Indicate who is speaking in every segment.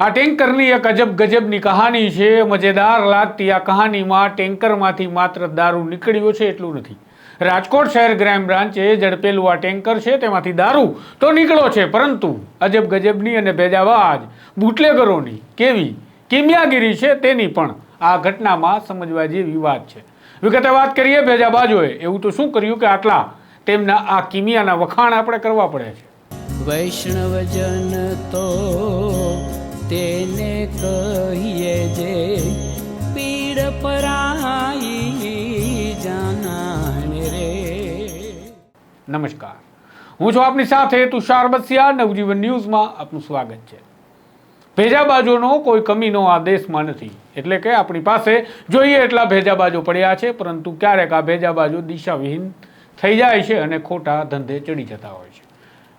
Speaker 1: આ ટેન્કરની એક અજબ ગજબની કહાની છે. મજેદાર લાગતી આ કહાનીમાં ટેન્કરમાંથી માત્ર દારૂ નીકળ્યો છે એટલું નથી. રાજકોટ શહેર ગ્રામ બ્રાન્ચે ઝડપેલું આ ટેન્કર છે, તેમાંથી દારૂ તો નીકળ્યો છે, પરંતુ અજબ ગજબની અને ભેજાબાજ બુટલેગરોની કેવી કિમિયાગીરી છે તેની પણ આ ઘટનામાં સમજવા જેવી વાત છે. વિગતે વાત કરીએ ભેજાબાજોએ. એવું તો શું કર્યું કે આટલા તેમના આ કિમિયાના વખાણ આપણે કરવા પડે છે?
Speaker 2: વૈષ્ણવજન તો તેને કહીએ જે પીડ પરાઈ જાનાને રે.
Speaker 1: નમસ્કાર. હું છું આપની સાથે તુષાર બસિયા, નવજીવન ન્યૂઝમાં આપનું સ્વાગત છે. ભેજાબાજોનો કોઈ કમીનો આ દેશમાં નથી. એટલે કે આપણી પાસે જોઈએ એટલા ભેજાબાજો પડ્યા છે, પરંતુ ક્યારેક આ ભેજાબાજો દિશાવિહીન થઈ જાય છે અને ખોટા ધંધે ચડી જતા હોય છે.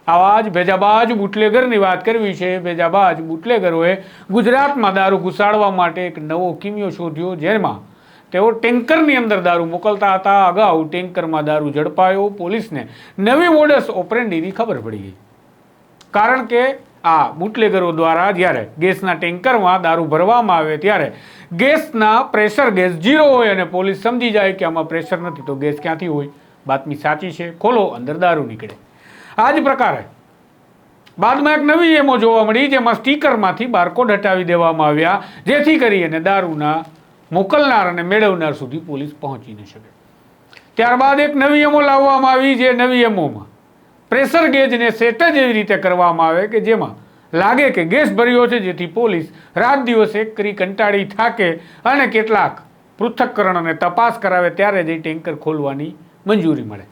Speaker 1: આવા જ ભેજાબાજ બુટલેગરની વાત કરવી છે. ભેજાબાજ બુટલેગરોએ ગુજરાતમાં દારૂ ઘુસાડવા માટે એક નવો કિમિયો શોધ્યો, જેમાં તેઓ ટેન્કરની અંદર દારૂ મોકલતા હતા. અગાઉ ટેન્કરમાં દારૂ ઝડપાયો. પોલીસને નવી મોડસ ઓપરેન્ડીની ખબર પડી ગઈ. કારણ કે આ બુટલેગરો દ્વારા જ્યારે ગેસના ટેન્કરમાં દારૂ ભરવામાં આવે ત્યારે ગેસના પ્રેશર ગેસ ઝીરો હોય અને પોલીસ સમજી જાય કે આમાં પ્રેશર નથી, તો ગેસ ક્યાંથી હોય? બાતમી સાચી છે. ખોલો, અંદર દારૂ નીકળે. આ જ પ્રકારે. બાદમાં એક નવી એમો જોવા મળી જેમાં સ્ટીકરમાંથી બારકોડ હટાવી દેવામાં આવ્યા, જેથી કરી અને દારૂના મોકલનાર અને મેળવનાર સુધી પોલીસ પહોંચી ન શકે. ત્યારબાદ એક નવી એમો લાવવામાં આવી જે નવી એમોમાં પ્રેશર ગેજને સેટ જ એવી રીતે કરવામાં આવે કે જેમાં લાગે કે ગેસ ભર્યો છે જેથી પોલીસ રાત દિવસ એક કરી કંટાળી થાકે અને કેટલાક પૃથ્થકરણ અને તપાસ કરાવે ત્યારે જ ટેન્કર ખોલવાની મંજૂરી મળે.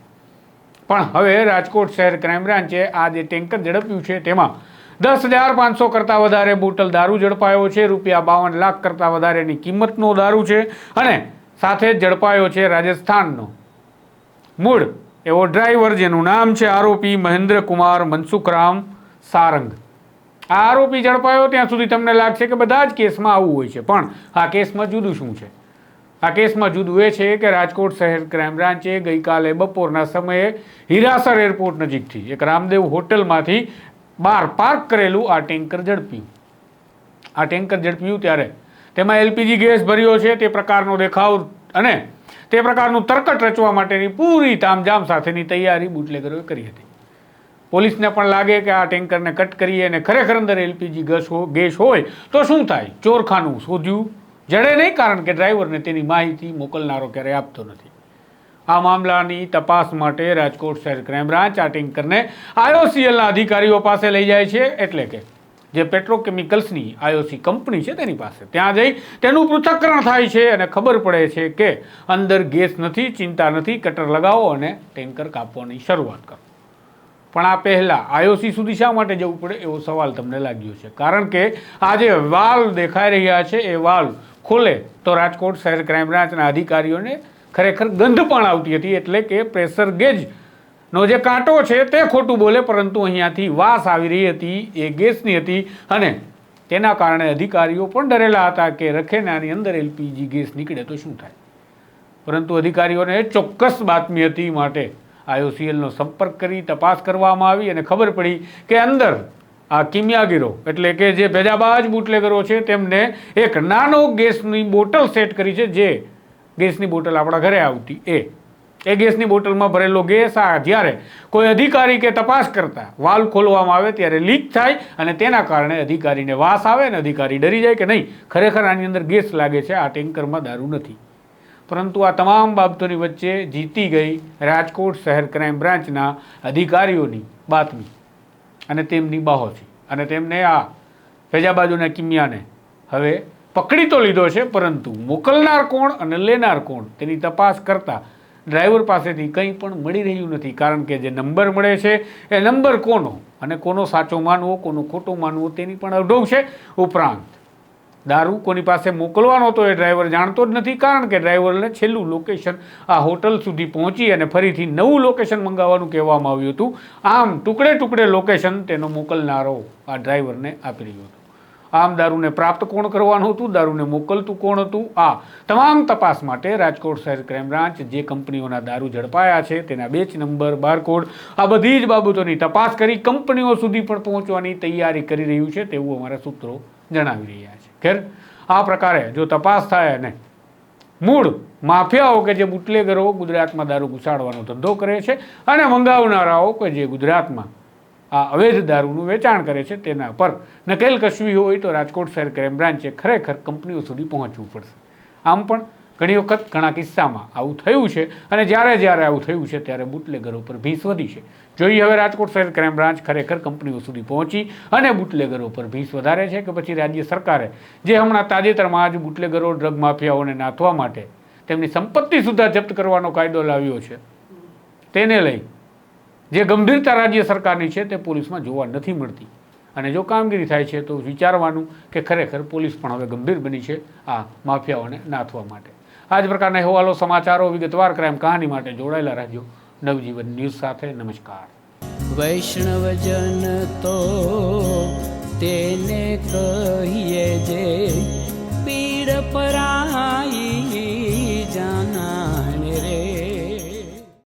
Speaker 1: પણ હવે રાજકોટ શહેર ક્રાઇમ બ્રાન્ચે આ જે ટેન્કર ઝડપ્યું છે તેમાં દસ હજાર પાંચસો કરતાં વધારે બોટલ દારૂ ઝડપાયો છે. રૂપિયા બાવન લાખ કરતાં વધારેની કિંમતનો દારૂ છે અને સાથે ઝડપાયો છે રાજસ્થાનનો. મૂળ એવો ડ્રાઈવર જેનું નામ છે આરોપી મહેન્દ્રકુમાર મનસુખરામ સારંગ. આ આરોપી ઝડપાયો ત્યાં સુધી તમને લાગશે કે બધા જ કેસમાં આવું હોય છે, પણ આ કેસમાં જુદું શું છે? આ કેસમાં જુદું એ છે કે રાજકોટ શહેર ક્રાઇમ બ્રાન્ચે ગઈકાલે બપોરના સમયે હીરાસર એરપોર્ટ નજીકથી એક રામદેવ હોટલમાંથી બહાર પાર્ક કરેલું આ ટેન્કર ઝડપ્યું. આ ટેન્કર ઝડપ્યું ત્યારે તેમાં એલપીજી ગેસ ભર્યો છે, તે પ્રકારનો દેખાવ અને તે પ્રકારનું તરકટ રચવા માટેની પૂરી તામઝામ સાથેની તૈયારી બુટલેગરોએ કરી હતી. પોલીસને પણ લાગે કે આ ટેન્કરને કટ કરીએ અને ખરેખર અંદર એલપીજી ગેસ ગેસ હોય તો શું થાય? ચોરખાનું શોધ્યું. જડે નહીં, કારણ કે ડ્રાઈવરને તેની માહિતી મોકલનારો ક્યારેય આપતો નથી. આ મામલાની તપાસ માટે રાજકોટ શહેર ક્રાઇમ બ્રાન્ચ આ ટેન્કરને આઈઓસીએલના અધિકારીઓ પાસે લઈ જાય છે. એટલે કે જે પેટ્રોકેમિકલ્સની આઈઓસી કંપની છે તેની પાસે. ત્યાં જઈ તેનું પૃથ્થકરણ થાય છે અને ખબર પડે છે કે અંદર ગેસ નથી, ચિંતા નથી, કટર લગાવો અને ટેન્કર કાપવાની શરૂઆત કરો. પણ આ પહેલાં આઈઓસી સુધી શા માટે જવું પડે એવો સવાલ તમને લાગ્યો છે? કારણ કે આ જે વાલ દેખાઈ રહ્યા છે. એ વાલ ખોલે તો રાજકોટ શહેર ક્રાઇમ બ્રાન્ચના અધિકારીઓને ખરેખર ગંધ પણ આવતી હતી એટલે કે પ્રેશર ગેજનો જે કાંટો છે તે ખોટું બોલે, પરંતુ અહીંયાથી વાસ આવી રહી હતી, એ ગેસની હતી અને તેના કારણે અધિકારીઓ પણ ડરેલા હતા કે રખેનાની અંદર એલપીજી ગેસ નીકળે તો શું થાય? પરંતુ અધિકારીઓને ચોક્કસ બાતમી હતી માટે આઈઓસીએલનો સંપર્ક કરી તપાસ કરવામાં આવી અને ખબર પડી કે અંદર આ કિમિયાગીરો એટલે કે જે ભેજાબાજ બુટલેગરો છે, તેમને એક નાનો ગેસની બોટલ સેટ કરી છે, જે ગેસની બોટલ આપણા ઘરે આવતી. એ. એ ગેસની બોટલમાં ભરેલો ગેસ આ જ્યારે કોઈ અધિકારી કે તપાસ કરતા વાલ્વ ખોલવામાં આવે ત્યારે લીક થાય અને તેના કારણે અધિકારીને વાસ આવે અને અધિકારી ડરી જાય કે નહીં. ખરેખર આની અંદર ગેસ લાગે છે, આ ટેન્કરમાં દારૂ નથી. પરંતુ આ તમામ બાબતોની વચ્ચે જીતી ગઈ રાજકોટ શહેર ક્રાઇમ બ્રાન્ચના અધિકારીઓની બાતમી. અને તેમની બાહોથી. અને તેમને આ ફેજાબાજુના કિમિયાને હવે પકડી તો લીધો છે, પરંતુ મોકલનાર કોણ અને લેનાર કોણ તેની તપાસ કરતા ડ્રાઈવર પાસેથી કંઈ પણ મળી રહ્યું નથી, કારણ કે જે નંબર મળે છે, એ નંબર કોનો? અને કોનો સાચો માનવો, કોનો ખોટો માનવો તેની પણ અવઢવ છે ઉપરાંત દારૂ કોની પાસે મોકલવાનો હતો એ ડ્રાઈવર જાણતો જ નથી, કારણ કે ડ્રાઈવરને છેલ્લું લોકેશન આ હોટલ સુધી પહોંચી અને ફરીથી નવું લોકેશન મંગાવવાનું કહેવામાં આવ્યું હતું. આમ ટુકડે ટુકડે લોકેશન તેનો મોકલનારો આ ડ્રાઈવરને આપી રહ્યો હતો. આમ દારૂને પ્રાપ્ત કોણ કરવાનું હતું? દારૂને મોકલતું કોણ હતું? આ તમામ તપાસ માટે રાજકોટ શહેર ક્રાઇમ બ્રાન્ચ જે કંપનીઓના દારૂ ઝડપાયા છે, તેના બેચ નંબર બારકોડ આ બધી જ બાબતોની તપાસ કરી કંપનીઓ સુધી પણ પહોંચવાની તૈયારી કરી રહ્યું છે, તેવું અમારા સૂત્રો જણાવી રહ્યા છે. ખેર આ પ્રકારે જો તપાસ થાય અને મૂળ માફિયાઓ કે જે બુટલેગરો ગુજરાતમાં દારૂ ઘુસાડવાનો ધંધો કરે છે અને મંગાવનારાઓ કે જે ગુજરાતમાં આ અવૈધ દારૂનું વેચાણ કરે છે તેના પર નકેલ કસવી હોય તો રાજકોટ શહેર ક્રાઇમ બ્રાન્ચે ખરેખર કંપનીઓ સુધી પહોંચવું પડશે. આમ પણ ઘણી વખત ઘણા કિસ્સામાં આવું થયું છે અને જ્યારે જ્યારે આવું થયું છે ત્યારે બુટલેગરો પર ભીસ વધી છે. જોઈએ હવે રાજકોટ શહેર ક્રાઇમ બ્રાન્ચ ખરેખર કંપનીઓ સુધી પહોંચી અને બુટલેગરો પર ભીસ વધારે છે કે પછી રાજ્ય સરકારે જે હમણાં તાજેતરમાં જ બુટલેગરો ડ્રગ માફિયાઓને નાથવા માટે તેમની સંપત્તિ સુદ્ધા જપ્ત કરવાનો કાયદો લાવ્યો છે. તેને લઈ જે ગંભીરતા રાજ્ય સરકારની છે તે પોલીસમાં જોવા નથી મળતી. અને જો કામગીરી થાય છે તો વિચારવાનું કે ખરેખર પોલીસ પણ હવે ગંભીર બની છે આ માફિયાઓને નાથવા માટે. આ જ પ્રકારના અહેવાલો, સમાચારો, વિગતવાર ક્રાઇમ કહાની માટે જોડાયેલા રહેજો. નવજીવન ન્યૂઝ સાથે નમસ્કાર.
Speaker 2: વૈષ્ણવજન તો તેને કહીએ જે પીડ પરાઈ જાના રે.